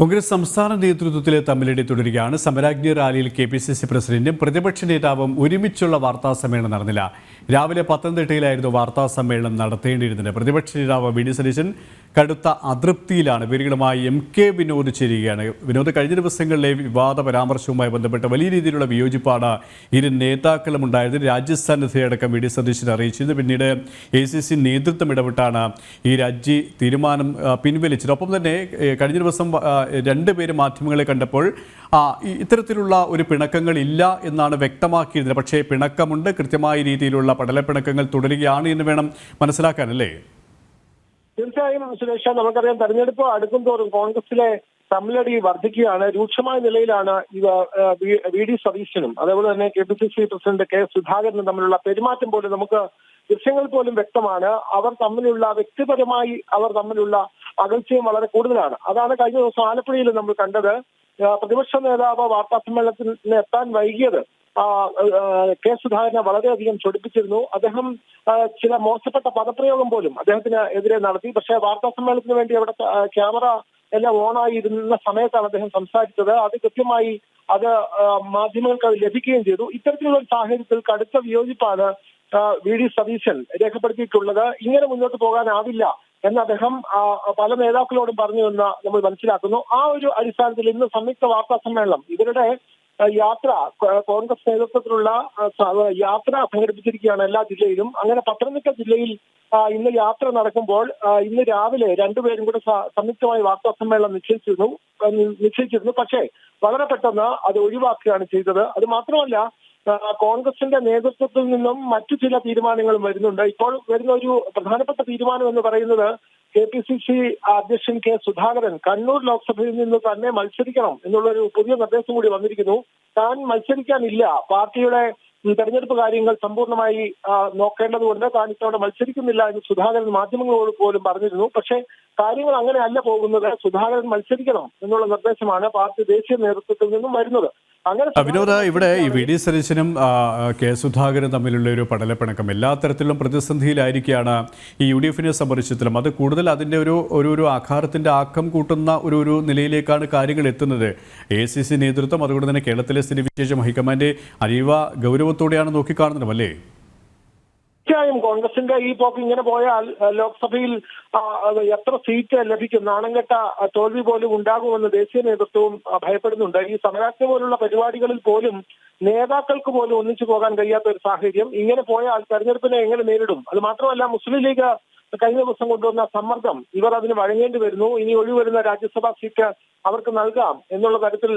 കോൺഗ്രസ് സംസ്ഥാന നേതൃത്വത്തിലെ തമ്മിലടി തുടരുകയാണ്. സമരാജ്ഞി റാലിയിൽ കെ പി സി സി പ്രസിഡന്റും പ്രതിപക്ഷ നേതാവും ഒരുമിച്ചുള്ള വാർത്താ സമ്മേളനം നടന്നില്ല. രാവിലെ പത്തനംതിട്ടയിലായിരുന്നു വാർത്താ സമ്മേളനം നടത്തേണ്ടിയിരുന്നത്. പ്രതിപക്ഷ നേതാവ് വി ഡി സതീശൻ കടുത്ത അതൃപ്തിയിലാണ് ഇവരുകളുമായി എം കെ വിനോദ് ചേരുകയാണ്. വിനോദ് കഴിഞ്ഞ ദിവസങ്ങളിലെ വിവാദ പരാമർശവുമായി ബന്ധപ്പെട്ട വലിയ രീതിയിലുള്ള വിയോജിപ്പാണ് ഇരു നേതാക്കളും ഉണ്ടായത് രാജ്യസന്നദ്ധയടക്കം വി ഡി സതീശൻ അറിയിച്ചത് പിന്നീട് എ സി സി നേതൃത്വം ഇടപെട്ടാണ് ഈ രാജി തീരുമാനം പിൻവലിച്ചത്. ഒപ്പം തന്നെ കഴിഞ്ഞ ദിവസം രണ്ടുപേര് മാധ്യമങ്ങളെ കണ്ടപ്പോൾ ഇത്തരത്തിലുള്ള ഒരു പിണക്കങ്ങൾ ഇല്ല എന്നാണ് വ്യക്തമാക്കിയിരുന്നത്. പക്ഷേ പിണക്കമുണ്ട്. കൃത്യമായ രീതിയിലുള്ള പടലപ്പിണക്കങ്ങൾ തുടരുകയാണ് എന്ന് വേണം മനസ്സിലാക്കാനല്ലേ തീർച്ചയായും സുരേഷ നമുക്കറിയാം തെരഞ്ഞെടുപ്പ് അടുക്കും തോറും കോൺഗ്രസിലെ തമ്മിലടി വർദ്ധിക്കുകയാണ്. രൂക്ഷമായ നിലയിലാണ് വി- ഡി സതീശനും. അതേപോലെ തന്നെ K P C C president K സുധാകരനും തമ്മിലുള്ള പെരുമാറ്റം പോലും നമുക്ക് ദൃശ്യങ്ങൾ പോലും വ്യക്തമാണ്. അവർ തമ്മിലുള്ള വ്യക്തിപരമായി അവർ തമ്മിലുള്ള അകൽച്ചയും വളരെ കൂടുതലാണ്. അതാണ് കഴിഞ്ഞ ദിവസം ആലപ്പുഴയിൽ നമ്മൾ കണ്ടത്. പ്രതിപക്ഷ നേതാവ് വാർത്താ സമ്മേളനത്തിന് എത്താൻ വൈകിയത്. കെ സുധാകരനെ വളരെയധികം ചൊടിപ്പിച്ചിരുന്നു. അദ്ദേഹം ചില മോശപ്പെട്ട പദപ്രയോഗം പോലും അദ്ദേഹത്തിന് എതിരെ നടത്തി. പക്ഷേ വാർത്താ സമ്മേളനത്തിന് വേണ്ടി അവിടെ ക്യാമറ എല്ലാം ഓണായി ഇരുന്ന സമയത്താണ് അദ്ദേഹം സംസാരിച്ചത്. അത് കൃത്യമായി അത് മാധ്യമങ്ങൾക്ക് അത് ലഭിക്കുകയും ചെയ്തു. ഇത്തരത്തിലുള്ള സാഹചര്യത്തിൽ കടുത്ത വിയോജിപ്പാണ് വി. ഡി. സതീശൻ രേഖപ്പെടുത്തിയിട്ടുള്ളത്. ഇങ്ങനെ മുന്നോട്ട് പോകാനാവില്ല എന്ന് അദ്ദേഹം പല നേതാക്കളോടും പറഞ്ഞു എന്ന് നമ്മൾ മനസ്സിലാക്കുന്നു. ആ ഒരു അടിസ്ഥാനത്തിൽ ഇന്ന് സംയുക്ത വാർത്താ സമ്മേളനം ഇവരുടെ യാത്ര കോൺഗ്രസ് നേതൃത്വത്തിലുള്ള യാത്ര സംഘടിപ്പിച്ചിരിക്കുകയാണ് എല്ലാ ജില്ലയിലും. അങ്ങനെ പത്തനംതിട്ട ജില്ലയിൽ ഇന്ന് യാത്ര നടക്കുമ്പോൾ ഇന്ന് രാവിലെ രണ്ടുപേരും കൂടെ സംയുക്തമായി വാർത്താ സമ്മേളനം നിശ്ചയിച്ചിരുന്നു നിശ്ചയിച്ചിരുന്നു. പക്ഷേ വളരെ പെട്ടെന്ന് അത് ഒഴിവാക്കുകയാണ് ചെയ്തത്. അത് മാത്രമല്ല കോൺഗ്രസിന്റെ നേതൃത്വത്തിൽ നിന്നും മറ്റു ചില തീരുമാനങ്ങളും വരുന്നുണ്ട്. ഇപ്പോൾ വരുന്ന ഒരു പ്രധാനപ്പെട്ട തീരുമാനം എന്ന് പറയുന്നത് കെ പി സി സി അധ്യക്ഷൻ കെ സുധാകരൻ കണ്ണൂർ ലോക്സഭയിൽ നിന്ന് തന്നെ മത്സരിക്കണം എന്നുള്ളൊരു പുതിയ നിർദ്ദേശം കൂടി വന്നിരിക്കുന്നു. താൻ മത്സരിക്കാനില്ല. പാർട്ടിയുടെ തെരഞ്ഞെടുപ്പ് കാര്യങ്ങൾ സമ്പൂർണമായി നോക്കേണ്ടതുകൊണ്ട് താൻ ഇത്തവണ മത്സരിക്കുന്നില്ല എന്ന് സുധാകരൻ മാധ്യമങ്ങളോട് പോലും പറഞ്ഞിരുന്നു. പക്ഷേ കാര്യങ്ങൾ അങ്ങനെയല്ല പോകുന്നത്. സുധാകരൻ മത്സരിക്കണം എന്നുള്ള നിർദ്ദേശമാണ് പാർട്ടി ദേശീയ നേതൃത്വത്തിൽ നിന്നും വരുന്നത്. വിനോദ ഇവിടെ ഈ വി ഡി സതീശനും കെ സുധാകരനും തമ്മിലുള്ള ഒരു പടലപ്പിണക്കം എല്ലാ തരത്തിലും പ്രതിസന്ധിയിലായിരിക്കുകയാണ് ഈ യു ഡി എഫിനെ സംബന്ധിച്ചിടത്തോളം. അത് കൂടുതൽ അതിന്റെ ഒരു ഒരു ഒരു ആഘാതത്തിന്റെ ആക്കം കൂട്ടുന്ന ഒരു ഒരു നിലയിലേക്കാണ് കാര്യങ്ങൾ എത്തുന്നത്. എ സി സി നേതൃത്വം അതുകൊണ്ട് തന്നെ കേരളത്തിലെ സ്ഥിതിവിശേഷം ഹൈക്കമാൻഡ് അതീവ ഗൗരവത്തോടെയാണ് നോക്കിക്കാണുന്നതും അല്ലേ? തീർച്ചയായും കോൺഗ്രസിന്റെ ഈ പോക്ക് ഇങ്ങനെ പോയാൽ ലോക്സഭയിൽ എത്ര സീറ്റ് ലഭിക്കും? നാണംകെട്ട തോൽവി പോലും ഉണ്ടാകുമെന്ന് ദേശീയ നേതൃത്വവും ഭയപ്പെടുന്നുണ്ട്. ഈ സമരാജ്ഞ പോലുള്ള പരിപാടികളിൽ പോലും നേതാക്കൾക്ക് പോലും ഒന്നിച്ചു പോകാൻ കഴിയാത്ത ഒരു സാഹചര്യം. ഇങ്ങനെ പോയാൽ തെരഞ്ഞെടുപ്പിനെ എങ്ങനെ നേരിടും? അത് മാത്രമല്ല മുസ്ലിം ലീഗ് കഴിഞ്ഞ ദിവസം കൊണ്ടുവന്ന സമ്മർദ്ദം ഇവർ അതിന് വഴങ്ങേണ്ടി വരുന്നു. ഇനി ഒഴിവരുന്ന രാജ്യസഭാ സീറ്റ് അവർക്ക് നൽകാം എന്നുള്ള തരത്തിൽ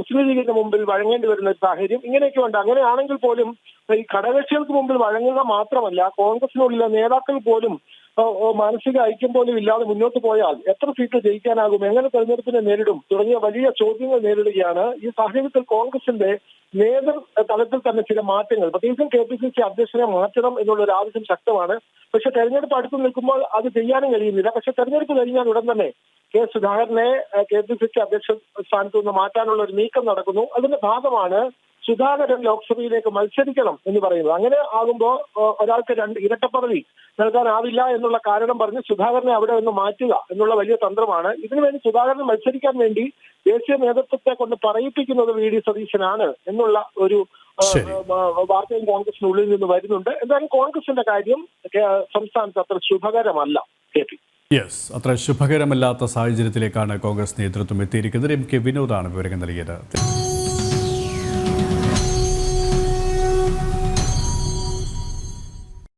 മുസ്ലിം ലീഗിന്റെ മുമ്പിൽ വഴങ്ങേണ്ടി വരുന്ന ഒരു സാഹചര്യം ഇങ്ങനെയൊക്കെ ഉണ്ട്. അങ്ങനെയാണെങ്കിൽ പോലും ഈ ഘടകകക്ഷികൾക്ക് മുമ്പിൽ വഴങ്ങുക മാത്രമല്ല കോൺഗ്രസിനുള്ളിലെ നേതാക്കൾ പോലും മാനസിക ഐക്യം പോലും ഇല്ലാതെ മുന്നോട്ട് പോയാൽ എത്ര സീറ്റ് ജയിക്കാനാകും? എങ്ങനെ തെരഞ്ഞെടുപ്പിനെ നേരിടും? തുടങ്ങിയ വലിയ ചോദ്യങ്ങൾ നേരിടുകയാണ്. ഈ സാഹചര്യത്തിൽ കോൺഗ്രസിന്റെ നേതൃ തലത്തിൽ തന്നെ ചില മാറ്റങ്ങൾ. പ്രത്യേകിച്ചും കെ പി സി സി അധ്യക്ഷനെ മാറ്റണം എന്നുള്ള ഒരു ആവശ്യം ശക്തമാണ്. പക്ഷെ തെരഞ്ഞെടുപ്പ് അടുത്ത് നിൽക്കുമ്പോൾ അത് ചെയ്യാനും കഴിയുന്നില്ല. പക്ഷെ തെരഞ്ഞെടുപ്പ് കഴിഞ്ഞാൽ ഉടൻ തന്നെ കെ സുധാകരനെ കെ പി സി സി അധ്യക്ഷ സ്ഥാനത്ത് നിന്ന് മാറ്റാനുള്ള ഒരു നീക്കം നടക്കുന്നു. അതിന്റെ ഭാഗമാണ് സുധാകരൻ ലോക്സഭയിലേക്ക് മത്സരിക്കണം എന്ന് പറയുന്നത്. അങ്ങനെ ആകുമ്പോൾ ഒരാൾക്ക് രണ്ട് ഇരട്ട പദവി നൽകാനാവില്ല എന്നുള്ള കാരണം പറഞ്ഞ് സുധാകരനെ അവിടെ നിന്ന് മാറ്റുക എന്നുള്ള വലിയ തന്ത്രമാണ്. ഇതിനുവേണ്ടി സുധാകരൻ മത്സരിക്കാൻ വേണ്ടി ദേശീയ നേതൃത്വത്തെ കൊണ്ട് പറയിപ്പിക്കുന്നത് വി ഡി സതീശനാണ് എന്നുള്ള ഒരു വാർത്തയും കോൺഗ്രസിനുള്ളിൽ നിന്ന് വരുന്നുണ്ട്. എന്തായാലും കോൺഗ്രസിന്റെ കാര്യം സംസ്ഥാനത്ത് അത്ര ശുഭകരമല്ല. K P. യെസ് അത്ര ശുഭകരമല്ലാത്ത സാഹചര്യത്തിലേക്കാണ് കോൺഗ്രസ് നേതൃത്വം എത്തിയിരിക്കുന്നത്. എം കെ വിനോദാണ് വിവരങ്ങൾ നൽകിയത്.